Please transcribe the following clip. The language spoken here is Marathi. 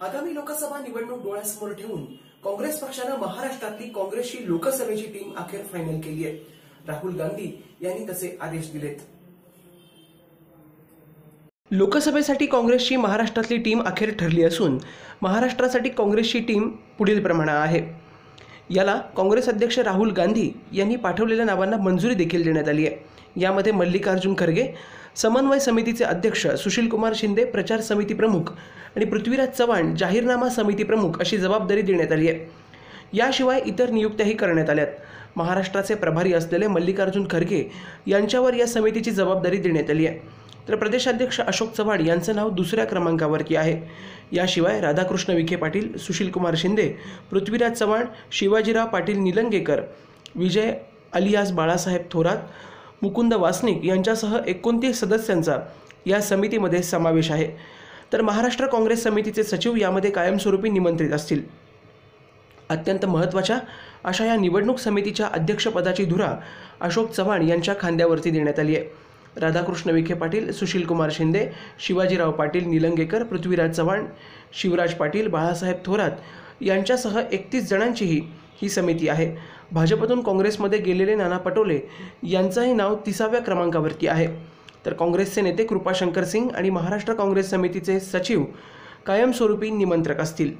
आगामी लोकसभा निवडणूक डोळ्यासमोर ठेवून काँग्रेस पक्षानं महाराष्ट्रातली काँग्रेसची लोकसभेची टीम अखेर फायनल केली आहे. राहुल गांधी यांनी तसे आदेश दिलेत. लोकसभेसाठी काँग्रेसची महाराष्ट्रातली टीम अखेर ठरली असून महाराष्ट्रासाठी काँग्रेसची टीम पुढील प्रमाणे आहे. याला काँग्रेस अध्यक्ष राहुल गांधी यांनी पाठवलेल्या नावांना मंजुरी देखील देण्यात आली आहे. यामध्ये मल्लिकार्जुन खरगे समन्वय समितीचे अध्यक्ष सुशीलकुमार शिंदे प्रचार समिती प्रमुख आणि पृथ्वीराज चव्हाण जाहीरनामा समिती प्रमुख अशी जबाबदारी देण्यात आली आहे. याशिवाय इतर नियुक्त्याही करण्यात आल्यात. महाराष्ट्राचे प्रभारी असलेले मल्लिकार्जुन खरगे यांच्यावर या समितीची जबाबदारी देण्यात आली आहे. तर प्रदेशाध्यक्ष अशोक चव्हाण यांचं नाव दुसऱ्या क्रमांकावरती आहे. याशिवाय राधाकृष्ण विखे पाटील सुशीलकुमार शिंदे पृथ्वीराज चव्हाण शिवाजीराव पाटील निलंगेकर विजय अलियास बाळासाहेब थोरात मुकुंद वासनिक यांच्यासह एकोणतीस सदस्यांचा या समितीमध्ये समावेश आहे. तर महाराष्ट्र काँग्रेस समितीचे सचिव यामध्ये कायमस्वरूपी निमंत्रित असतील. अत्यंत महत्त्वाच्या अशा या निवडणूक समितीच्या अध्यक्षपदाची धुरा अशोक चव्हाण यांच्या खांद्यावरती देण्यात आली आहे. राधाकृष्ण विखे पाटील सुशीलकुमार शिंदे शिवाजीराव पाटील निलंगेकर पृथ्वीराज चव्हाण शिवराज पाटील बाळासाहेब थोरात यांच्यासह एकतीस जणांचीही ही समिती आहे. भाजपतून काँग्रेसमध्ये गेलेले नाना पटोले यांचंही नाव तिसाव्या क्रमांकावरती आहे. तर काँग्रेसचे नेते कृपाशंकर सिंग आणि महाराष्ट्र काँग्रेस समितीचे सचिव कायमस्वरूपी निमंत्रक असतील.